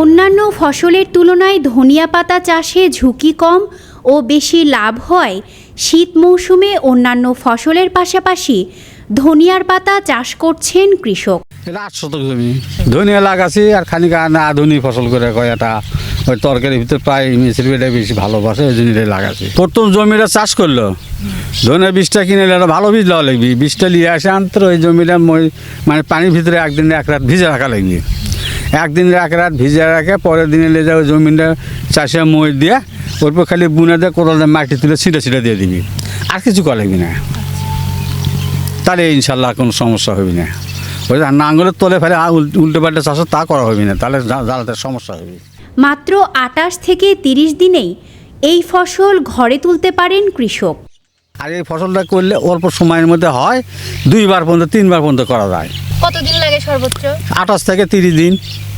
অন্যান্য ফসলের তুলনায় ধনিয়া পাতা চাষে ঝুঁকি কম ও বেশি লাভ হয়। শীত মৌসুমে অন্যান্য ফসলের পাশাপাশি ধনিয়ার পাতা চাষ করছেন কৃষক। শতক জমি। ধনিয়া লাগাছি আর খানিক আধুনিক ফসল করে কয় এটা। ওই তরকারির ভিতরে প্রায় মিশ্রি এটা বেশি ভালোবাসে, ওই জন্য লাগাছি। প্রথম জমিটা চাষ করল। ধনিয়া বীজটা কিনে একটা ভালো বীজ লওয়া লাগবে। বীজটা নিয়ে আসে আনতে, ওই জমিটা মানে পানির ভিতরে একদিন এক রাত ভিজে রাখা লাগবে। একদিন এক রাত ভিজে রাখে, পরের দিনে লে যাবে জমিটা চাষে মই দিয়ে ওর পর খালি বুনে দিয়ে কোদাল মাটি তুলে ছিটে ছিটে দিয়ে দিবি। আর কিছু করা লাগবে না। তাহলে ইনশাল্লাহ কোনো সমস্যা হবে না। ওই নাঙ্গলের তলে ফেলে উল্টো পাল্টে চাষ তা করা হবে না। তাহলে জ্বালাতে সমস্যা হবে। মাত্র আটাশ থেকে তিরিশ দিনেই এই ফসল ঘরে তুলতে পারেন কৃষক। আর এই ফসলটা করলে অল্প সময়ের মধ্যে হয় দুইবার পর্যন্ত তিনবার পর্যন্ত করা যায়। কতদিন লাগে সর্বোচ্চ? আঠাশ থেকে তিরিশ দিন।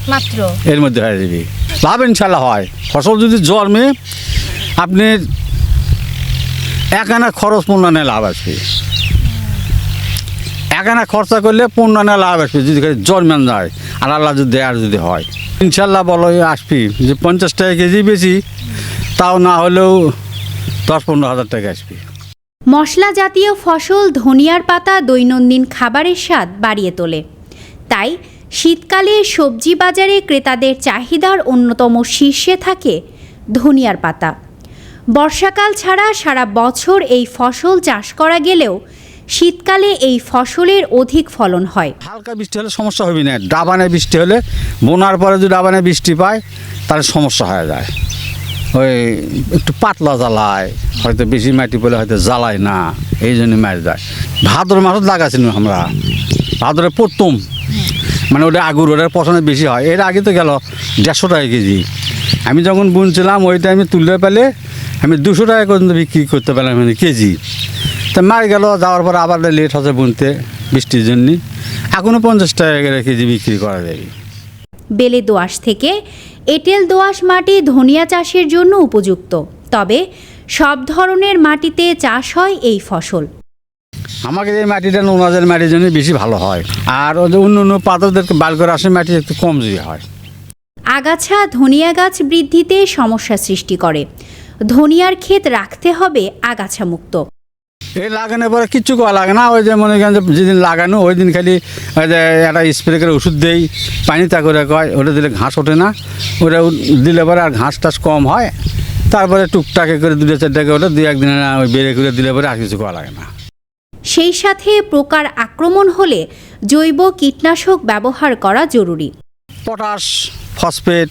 মাত্র? এর মধ্যে হয়ে যাবে। লাভ ইনশাল্লাহ হয়। ফসল যদি জন্মে আপনি এক আনা খরচ পূর্ণানে লাভ আসবে। এক আনা খরচা করলে পূর্ণানে লাভ আসবে যদি জন্মান যায়। আর আল্লাহ যদি দেয়ার যদি হয়। ইনশাল্লাহ বলো আসবি। যে পঞ্চাশ টাকা কেজি বেশি তাও না হলেও দশ পনেরো হাজার টাকা আসবে। মশলা জাতীয় ফসল, ধনিয়ার পাতা, দৈনন্দিন খাবারের স্বাদ বাড়িয়ে তোলে। তাই শীতকালে সবজি বাজারে ক্রেতাদের চাহিদার অন্যতম শীর্ষে থাকে ধনিয়ার পাতা। বর্ষাকাল ছাড়া সারা বছর এই ফসল চাষ করা গেলেও শীতকালে এই ফসলের অধিক ফলন হয়। হালকা বৃষ্টি হলে সমস্যা হবে না। ডাবানে বৃষ্টি হলে বোনার পরে যদি ডাবানে বৃষ্টি পায়, তাহলে সমস্যা হয়ে যায়। ওই একটু পাতলা জ্বালায়, হয়তো বেশি মাটি পড়লে হয়তো জ্বালায় না, এই জন্য মার যায় ভাদর মাসত লাগাছিল আমরা, ভাদরে প্রথম। মানে ওটা আগুর, ওটার পছন্দ বেশি হয়। এর আগে তো গেল দেড়শো টাকা কেজি। আমি যখন বুনছিলাম, ওই টাইমে তুলতে পেলে আমি দুশো টাকা পর্যন্ত বিক্রি করতে পারলাম মানে কেজি। তা মার গেল, যাওয়ার পর আবার লেট হচ্ছে বুনতে, বৃষ্টির জন্যে। এখনও পঞ্চাশ টাকা করে কেজি বিক্রি করা যাবে বেলে দোআঁশ থেকে। এঁটেল দোআঁশ মাটি ধনিয়া চাষের জন্য উপযুক্ত। তবে সব ধরনের মাটিতে চাষ হয় এই ফসল। আমাকে এই মাটিটা নোনাজের মাটির জন্য বেশি ভালো হয়। আর ওদের অন্য অন্য পাথরদেরকে বাল করে আসে মাটি একটু কম যদি হয়। আগাছা ধনিয়া গাছ বৃদ্ধিতে সমস্যা সৃষ্টি করে। ধনিয়ার ক্ষেত রাখতে হবে আগাছা এই লাগানোর পরে কিচ্ছু করা লাগে না। ওই যে মনে করেন যে যেদিন লাগানো ওই দিন খালি ওই যে একটা স্প্রে করে ওষুধ দেই পানি তা করে কয় ওটা দিলে ঘাস ওঠে না। ওটা দিলে পরে আর ঘাস টাস কম হয়। তারপরে টুকটাকে করে দুটো চারটাকে ওটা দু একদিনে না ওই বেড়ে করে দিলে পরে আর কিছু করা লাগে না। সেই সাথে প্রকার আক্রমণ হলে জৈব কীটনাশক ব্যবহার করা জরুরি। পটাশ ফসফেট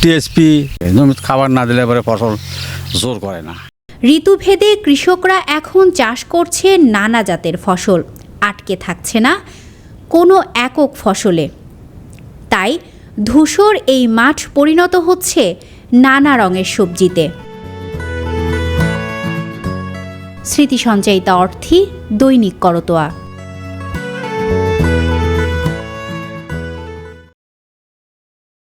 টিএসপি জমিতে খাবার না দিলে পরে ফসল জোর করে না। ঋতুভেদে কৃষকরা এখন চাষ করছে নানা জাতের ফসল। আটকে থাকছে না কোনো একক ফসলে। তাই ধূসর এই মাঠ পরিণত হচ্ছে নানা রঙের সবজিতে। স্মৃতি সঞ্চয়িতা অর্থী দৈনিক করতোয়া।